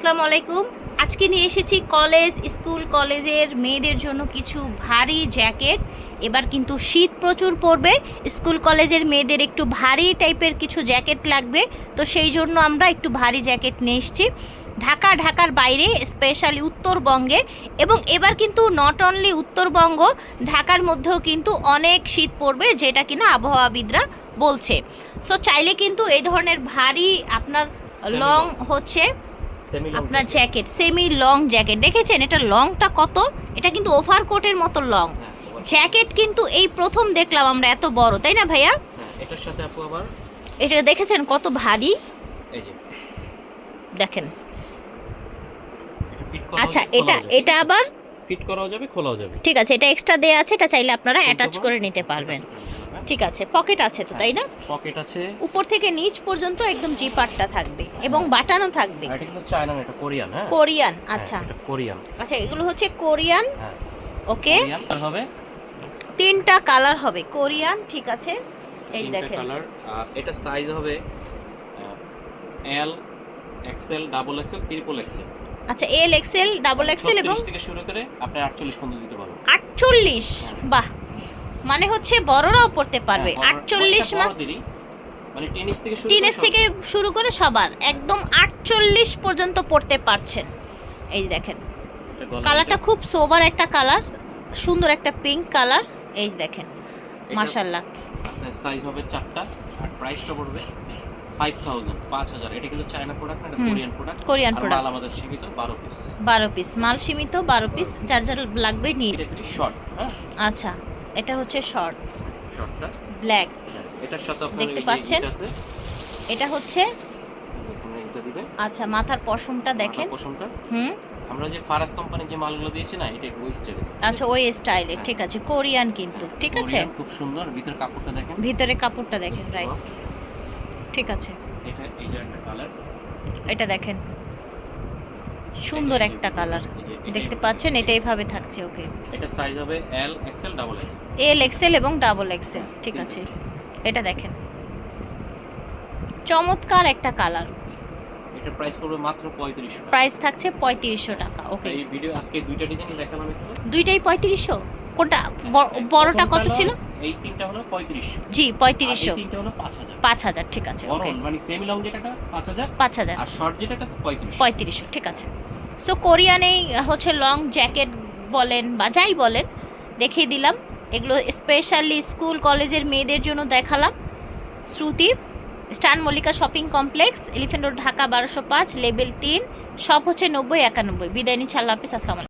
আসসালামু আলাইকুম। আজকে নিয়ে এসেছি কলেজ স্কুল কলেজের মেয়েদের জন্য কিছু ভারী জ্যাকেট। এবার কিন্তু শীত প্রচুর পড়বে। স্কুল কলেজের মেয়েদের একটু ভারী টাইপের কিছু জ্যাকেট লাগবে। তো সেই জন্য আমরা একটু ভারী জ্যাকেট নিয়ে এসেছি। ঢাকা ঢাকার বাইরে স্পেশালি উত্তরবঙ্গে। এবং এবার কিন্তু নট অনলি উত্তরবঙ্গ ঢাকার মধ্যেও কিন্তু অনেক শীত পড়বে যেটা কিনা আবহাওয়াবিদরা বলছে। সো চাইলে কিন্তু এই ধরনের ভারী আপনার লং হচ্ছে। আপনার জ্যাকেট সেমি লং জ্যাকেট দেখেছেন এটা লংটা কত? এটা কিন্তু ওভার কোটের মতো লং জ্যাকেট কিন্তু এই প্রথম দেখলাম আমরা এত বড় তাই না ভাইয়া? হ্যাঁ এটার সাথে আপু আবার? এটা দেখেছেন কত ভারী? এই যে। দেখেন। আচ্ছা এটা এটা আবার ফিট করাও যাবে খোলাও যাবে। ঠিক আছে এটা এক্সট্রা দেয়া আছে এটা চাইলে আপনারা অ্যাটাচ করে নিতে পারবেন। ঠিক আছে পকেট আছে তো তাই না? পকেট আছে। উপর থেকে নিচ পর্যন্ত একদম জিপারটা থাকবে এবং বাটানো থাকবে। এটা কিন্তু চায়না না এটা কোরিয়ান হ্যাঁ? কোরিয়ান হ্যাঁ, আচ্ছা। এটা কোরিয়ান আচ্ছা এগুলো হচ্ছে কোরিয়ান হ্যাঁ। ওকে হবে? তিনটা কালার হবে কোরিয়ান ঠিক আছে। এই দেখেন। কালার এটা সাইজ হবে L XL double XL triple XL আচ্ছা এল এক্সেল ডাবল এক্সেল এবং থেকে শুরু করে আপনি 48 পর্যন্ত দিতে পারবেন। আটচল্লিশ? বাহ মানে হচ্ছে বড়রাও পড়তে পারবে। হ্যাঁ, আটচল্লিশ এটা মা বড়দেরই, মানে টেনিস থেকে শুরু টিনেজ করে থেকে শুরু করে সবার। একদম আটচল্লিশ পর্যন্ত পড়তে পারছেন। এই দেখেন। কালারটা খুব সোবার একটা কালার সুন্দর একটা পিঙ্ক কালার। এই দেখেন মাশাল্লাহ সাইজ হবে চারটা আর প্রাইসটা পড়বে ফাইভ থাউজেন্ড পাঁচ হাজার। এটা কিন্তু চায়না প্রোডাক্ট না কোরিয়ান প্রোডাক্ট কোরিয়ান প্রোডাক্ট আমাদের সীমিত বারো পিস বারো পিস মাল সীমিত বারো পিস যার যার লাগবে নিয়ে শর্ট হ্যাঁ? আচ্ছা। এটা হচ্ছে শর্ট শর্টটা ব্ল্যাক আপনার দেখতে পাচ্ছেন? এটা হচ্ছে এটা আচ্ছা মাথার পশমটা দেখেন। পশমটা? হুম? আমরা যে ফারাস কোম্পানি যে মালগুলো দিয়েছি না এটা ওই স্টাইলে আচ্ছা ওই স্টাইলে ঠিক আছে কোরিয়ান কিন্তু। ঠিক আছে? খুব সুন্দর। ভিতর কাপড়টা দেখেন। ভিতরে কাপড়টা দেখেন রাইট ঠিক আছে। এটা এইটা একটা কালার এটা দেখেন। সুন্দর একটা কালার দেখতে পাচ্ছেন এটা এইভাবে থাকছে ওকে। এটা সাইজ হবে L XL double X L XL এবং ডাবল এক্সেল ঠিক আছে। এটা দেখেন। চমৎকার একটা কালার এটার প্রাইস পড়বে মাত্র পঁয়ত্রিশশো টাকা। প্রাইস থাকছে পঁয়ত্রিশশো টাকা ওকে। এই ভিডিও আজকে দুইটা ডিজাইন দেখালাম এখানে দুইটাই পঁয়ত্রিশশো? কোনটা? ব- বড়টা কত ছিল? এই তিনটা হলো পঁয়ত্রিশশো। জি পঁয়ত্রিশশো। এই তিনটা হলো পাঁচ হাজার। পাঁচ হাজার ঠিক আছে ওকে। মানে সেমি লং যেটা পাঁচ হাজার। পাঁচ হাজার। আর শর্ট যেটা পঁয়ত্রিশ পঁয়ত্রিশশো ঠিক আছে। সো কোরিয়ানেই হচ্ছে লং জ্যাকেট বলেন বা যাই বলেন, দেখিয়ে দিলাম। এগুলো স্পেশালি স্কুল কলেজের মেয়েদের জন্য দেখালাম। শ্রুতি, স্টান Mallika shopping complex elephant road Dhaka বারোশো পাঁচ লেভেল তিন সব হচ্ছে নব্বই একানব্বই। বিদায় নিচ্ছে, আল্লাহ হাফিজ, আসসালাম